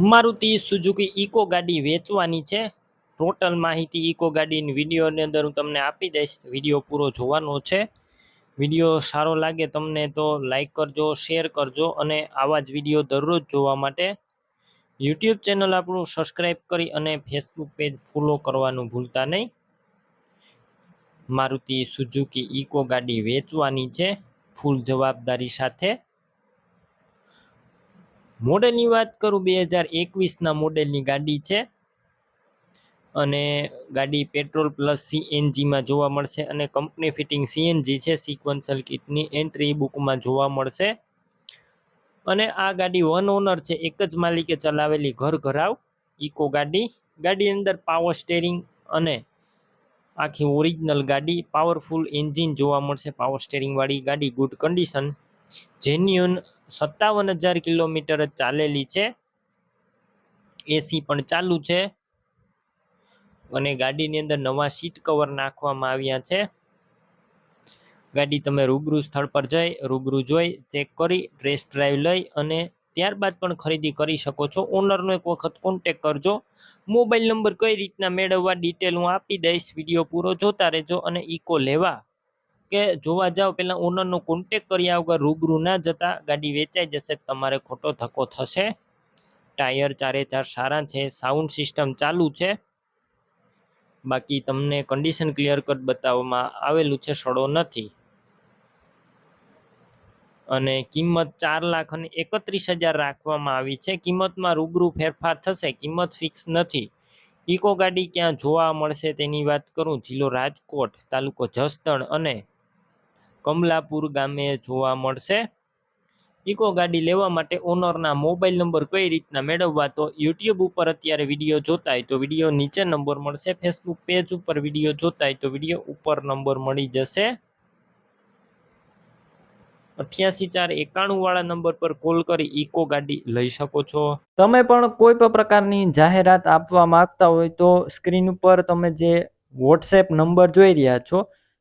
Maruti Suzuki eco ગાડી વેચવાની છે. ટોટલ માહિતી ઇકો ગાડીની વિડીયોની અંદર હું તમને આપી દઈશ. વીડિયો પૂરો જોવાનો છે. વીડિયો સારો લાગે તમને તો લાઈક કરજો શેર કરજો અને આવા જ વીડિયો દરરોજ જોવા માટે યુટ્યુબ ચેનલ આપણું સબસ્ક્રાઈબ કરી અને ફેસબુક પેજ ફોલો કરવાનું ભૂલતા નહીં. મારુતિ સુઝુકી ઇકો ગાડી વેચવાની છે. ફૂલ જવાબદારી સાથે મોડેલની વાત કરું, બે હજાર એકવીસના મોડેલની ગાડી છે. અને ગાડી પેટ્રોલ પ્લસ સીએનજીમાં જોવા મળશે અને કંપની ફિટિંગ સીએનજી છે, સિક્વન્સલ કિટની એન્ટ્રી બુકમાં જોવા મળશે. અને આ ગાડી વન ઓનર છે, એક જ માલિકે ચલાવેલી ઘર ઘરાવ, ઇકો ગાડી. ગાડી અંદર પાવર સ્ટેરિંગ અને આખી ઓરિજિનલ ગાડી, પાવરફુલ એન્જિન જોવા મળશે, પાવર સ્ટેરિંગવાળી ગાડી, ગુડ કન્ડિશન, જેન્યુન સત્તાવન હજાર કિલોમીટર ચાલેલી છે. એસી પણ ચાલુ છે. અને ગાડીની અંદર નવા સીટ કવર નાખવામાં આવ્યા છે. ગાડી તમે રૂબરૂ સ્થળ પર જઈ, રૂબરૂ જોઈ ચેક કરી ટેસ્ટ ડ્રાઈવ લઈ અને ત્યારબાદ પણ ખરીદી કરી શકો છો. ઓનરનો એક વખત કોન્ટેક કરજો. મોબાઈલ નંબર કઈ રીતના મેળવવા ડિટેલ હું આપી દઈશ. વીડિયો પૂરો જોતા રહેજો અને ઇકો લેવા. કે જોવા જાઓ પહેલાં ઓનરનો કોન્ટેક કર્યા વગર રૂબરૂ ના જતા ગાડી વેચાઈ જશે, તમારે ખોટો ધક્કો થશે. ટાયર ચારે ચાર સારા છે સાઉન્ડ સિસ્ટમ ચાલુ છે. બાકી તમને કન્ડિશન ક્લિયર કટ બતાવવામાં આવેલું છે, સડો નથી. અને કિંમત ચાર લાખ અને એકત્રીસ હજાર રાખવામાં આવી છે. કિંમતમાં રૂબરૂ ફેરફાર થશે, કિંમત ફિક્સ નથી. ઇકો ગાડી ક્યાં જોવા મળશે તેની વાત કરું, જિલ્લો રાજકોટ, તાલુકો જસદણ અને કમલાપુર ગામે જોવા મળશે. ઇકો ગાડી લેવા માટે ઓનરના મોબાઈલ નંબર કઈ રીતના મેળવવા તો યુટ્યુબ ઉપર અત્યારે વીડિયો જોતા હોય તો વીડિયો નીચે નંબર મળશે. ફેસબુક પેજ ઉપર વીડિયો જોતા હોય તો વીડિયો ઉપર નંબર મળી જશે. અઠ્યાસી ચાર એકાણું વાળા નંબર પર કોલ કરી ઇકો ગાડી લઈ શકો છો. તમે પણ કોઈ પણ પ્રકારની જાહેરાત આપવા માંગતા હોય તો સ્ક્રીન ઉપર તમે જે વોટ્સએપ નંબર જોઈ રહ્યા છો